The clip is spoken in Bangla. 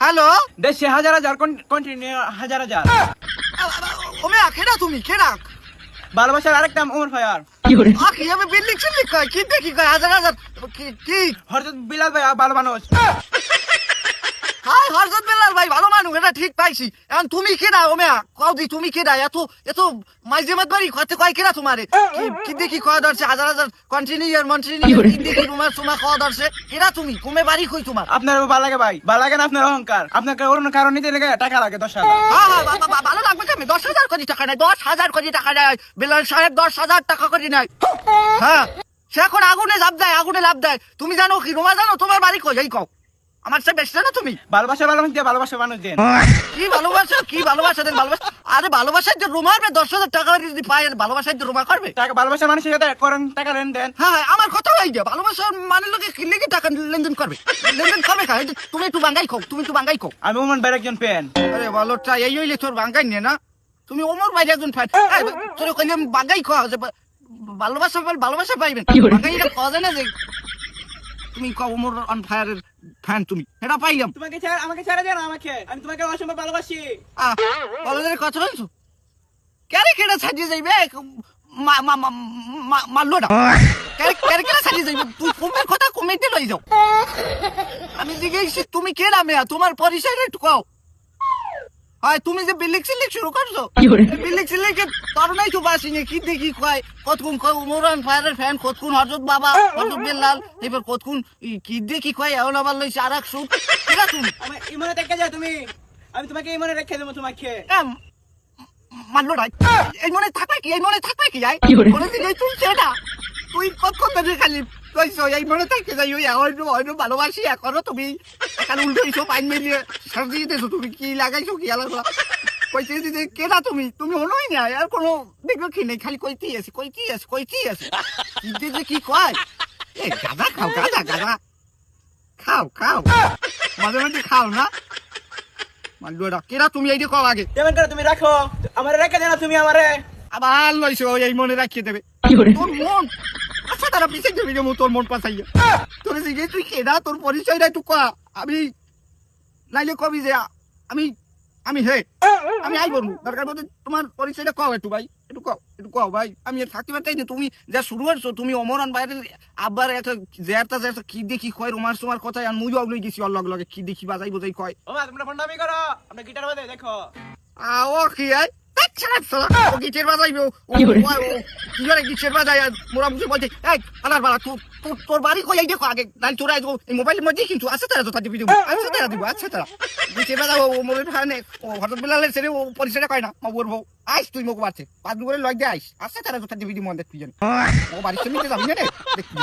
হ্যালো? দেশে হাজার হাজার কন্টিনিউ হাজার হাজার। ওমে খেডা তুমি খেডা ভালোবাসার আরেকটা ওমর ফায়ার আকি আমি বিল্ডিং কয় কি দেখি হাজার হাজার। কি কি? হরজত বিলাল ভাই ভালো মানুষ। হাই হরজত বেলাল ভাই ভালো মানুষ এটা ঠিক পাইছি। এখন তুমি কেডা ওমে কদি তুমি কেডা? এত এত মাইজেমাত বাড়ি কত কয় কেডা তোমারে? কি- দেখি কয় ধরছে? হাজার হাজার কন্টিনিউ আর মন্টিনিউ কি দেখি তোমার তোমার কয় ধরছে? কেডা তুমি? কুমে বাড়ি কই তোমার? আপনার ভালো লাগে ভাই ভালো লাগে না আপনার অহংকার? আপনাকে অন্য কারণ নিতে লেগে টাকা লাগে দশ হাজার। হ্যাঁ, হ্যাঁ, ভালো লাগবে দশ হাজার কোটি টাকা নাই দশ হাজার কোটি টাকা নেয় বেলাল সাহেব দশ হাজার টাকা কোটি নেয় হ্যাঁ সে এখন আগুনে লাভ দেয় আগুনে লাভ দেয়। তুমি জানো কি রোমা জানো তোমার বাড়ি কই? এই কও। আমার সে বেশ না তুমি? ভালোবাসা ভালো দিয়ে ভালোবাসা মানুষ দেন। কি ভালোবাসা কি ভালোবাসা দেন ভালোবাসা? আরে ভালোবাসার যে রোমা হবে দশ হাজার টাকা যদি পায় ভালোবাসার যে রোমা করবে? টাকা ভালোবাসার মানুষের সাথে করেন টাকা লেন দেন। হ্যাঁ হ্যাঁ আমার কথা হয়ে যায় ভালোবাসার মানে লোকে কিনলে কি টাকা লেনদেন করবে? লেনদেন করবে খা তুমি একটু বাঙ্গাই খাও তুমি একটু বাঙ্গাই খাও। আমি উমর ভাইয়ের একজন পেন আরে ভালোটা এই হইলে তোর বাঙ্গাই নিয়ে না। তুমি ওমর বাইরে একজন ফ্যান তোর কইলে বাঙ্গাই খাওয়া ভালোবাসা ভালোবাসা পাইবেন। বাঙ্গাই খাওয়া যায় না যে তুমি ক ওমর অন ফায়ারের ফ্যান তুমি এটা পাইলাম। তোমাকে ছেড়ে আমাকে ছেড়ে দেন আমাকে। আমি তোমাকে অসম্ভব ভালোবাসি। কলেজের কথা বলছো? ক্যারে কেটে সাজিয়ে যাইবে? মা- মা- মা- মা- মারলো না। ক্যারে ক্যারে কেটে সাজিয়ে যাইবে? তুই কুমের কথা কমেন্টে লই যাও। আমি জিজ্ঞেস তুমি কে নামে? তোমার পরিচয় একটু কও। হয় তুমি যে বিল্ডিং সিল্ডিং শুরু করছ? বিল্ডিং সিল্ডিং কে তোর নাই তো বাসিনি কি দেখি কয় কতক্ষণ কয় উমরান ফায়ারের ফ্যান কতক্ষণ হরজত বাবা হরজত বেল্লাল এবার কতক্ষণ কি দেখি কয় এমন আবার লইছে আর এক ঠিক আছে? তুমি ইমনে দেখে যাও তুমি। আমি তোমাকে ইমনে রেখে দেবো তোমাকে। মানলো না এই মনে থাকবে কি? এই মনে থাকবে কি যাই? মনে দিকে তুই সেটা তুই কত কত ধরে খালি কইছো এই মনে থাকতে যাই ওই ভালোবাসি এখনও তুমি। এখানে উল্টো এইসব আইন মিলিয়ে সাজিয়ে দিয়েছ তুমি কি লাগাইছো কি আলাদা? কইতে দিতে তুমি? তুমি হলোই না আর কোনো দেখবে কি নেই খালি কইতেই আছে কইতেই আছে কইতেই আছে? কি দিতে কি কয়? এ গাদা খাও গাদা গাদা খাও খাও। মাঝে মাঝে খাও না। তুমি এই দিয়ে কও আগে? তেমন করে তুমি রাখো আমার রেখে দেনা তুমি আমারে। আবার লইছো এই মনে রাখিয়ে দেবে। তোর মন আচ্ছা তারা পিছিয়ে দেবে যেমন তোর মন পাশাইয়া। তোর জিগে তুই কেডা তোর পরিচয়টা একটু কয়া। আমি নাইলে কবি যে আমি আমি হে আমি আই বলব দরকার বলতে তোমার পরিচয়টা কও একটু ভাই একটু কও একটু কও ভাই। আমি থাকতে পারতাই না তুমি যা শুরু করছ তুমি অমরান বাইরের আবার একটা জেরটা জেরটা কি দেখি কয় রোমার সোমার কথা আর মুই লই গেছি অর লগে লগে কি দেখি বাজাই বোঝাই কয়। ও তোমরা ফোনটা আমি করো আমরা গিটার বাজাই দেখো। আও কি আই ও গিটার বাজাইবে কি করে গিটার বাজায় আর মোরা মুখে বলছে এই আলার বালা তোর- তোর বাড়ি কই? দেখো আগে নাল তোরা এই এই মোবাইলের মধ্যে কিন্তু আছে তারা তো তাদের ভিডিও আছে তারা দিব আছে তারা। গিটার বাজাও ও মোবাইল ফানে ও হঠাৎ বেলালে ছেড়ে ও পরিচয়টা কয় না? মা বলব আইস তুই মোক বাড়ছে। পাঁচ দুপুরে লগ দে আইস। আছে তারা তো তাদের ভিডিও মন দেখবি ও বাড়ির সঙ্গে যাবি না রে দেখবি